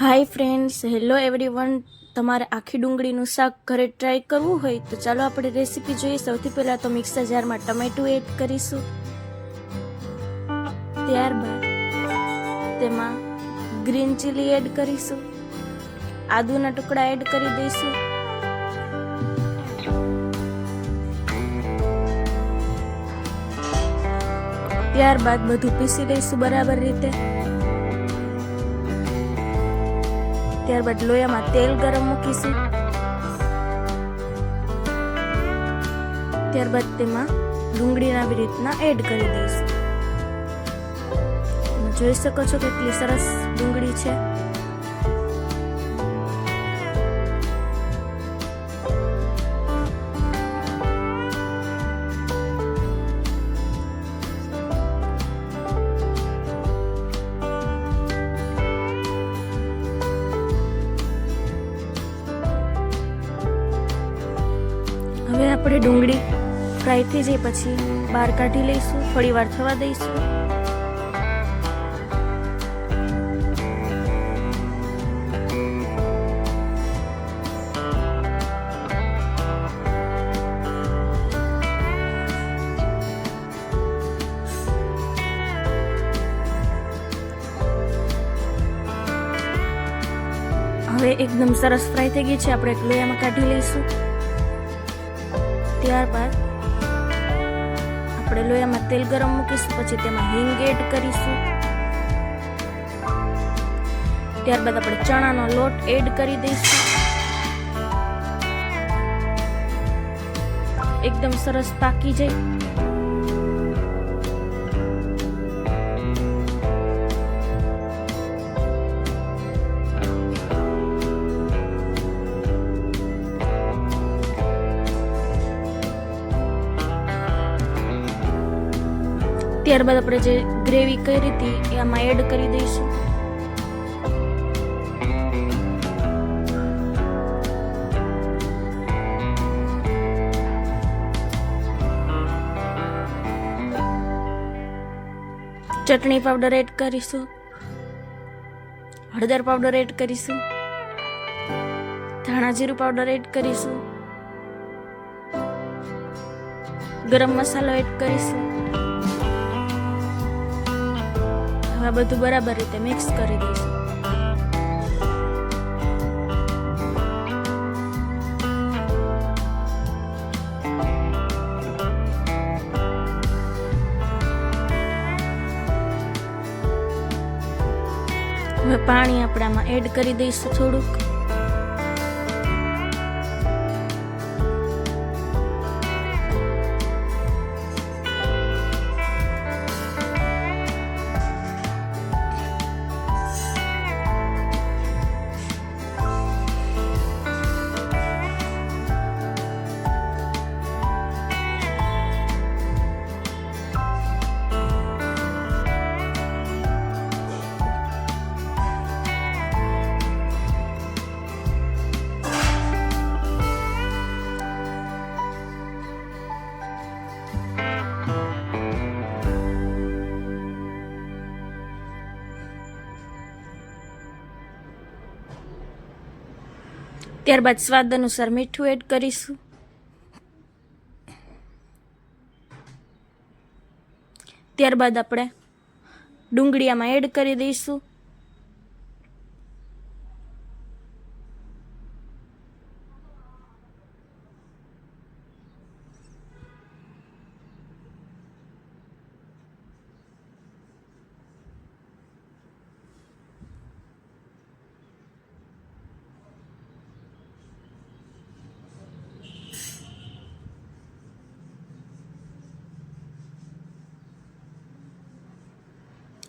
Hi friends hello everyone તમારે આખી ડુંગળીનું શાક ઘરે ટ્રાય કરવું હોય તો ચાલો આપણે રેસીપી જોઈએ. સૌથી પહેલાં તો મિક્સર જારમાં ટમેટું એડ કરીશું. ત્યારબાદ તેમાં ગ્રીન ચીલી એડ કરીશું. આદુના ટુકડા એડ કરી દઈશું. ત્યારબાદ બધું પીસી દઈશું બરાબર રીતે. ત્યારબાદ લોયામાં તેલ ગરમ મૂકીશું. ત્યારબાદ તેમાં ડુંગળીને આવી રીતના એડ કરી દઈશું. જોઈ શકો છો કેટલી સરસ ડુંગળી છે. આપણે ડુંગળી ફ્રાય થઈ જાય પછી બહાર કાઢી લઈશું, થોડી વાર થવા દઈશું. હવે એકદમ સરસ ફ્રાય થઈ ગઈ છે, આપણે એક લોયામાં કાઢી લઈશું. ત્યારબાદ આપણે લોયામાં તેલ ગરમ મૂકીશું, પછી તેમાં હિંગ એડ કરીશું. ત્યારબાદ આપણે ચણાનો લોટ એડ કરી દઈશું. એકદમ સરસ પાકી જાય. ત્યારબાદ આપણે જે ગ્રેવી કરી હતી, એ આમાં એડ કરી દઈશું. ચટણી પાવડર એડ કરીશું. હળદર પાવડર એડ કરીશું. ધાણા જીરું પાવડર એડ કરીશું. ગરમ મસાલો એડ કરીશું. હવે બધું બરાબર રીતે મિક્સ કરી દઈશું. હવે પાણી આપણામાં એડ કરી દઈશું થોડુંક. ત્યારબાદ સ્વાદ અનુસાર મીઠું એડ કરીશું. ત્યારબાદ આપણે ડુંગળીયામાં એડ કરી દઈશું.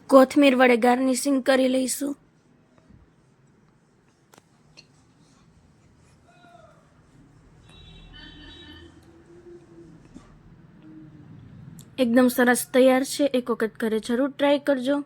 કોથમીર વડે ગાર્નિશિંગ કરી લઈશું. એકદમ સરસ તૈયાર છે. એક વખત ઘરે જરૂર ટ્રાય કરજો.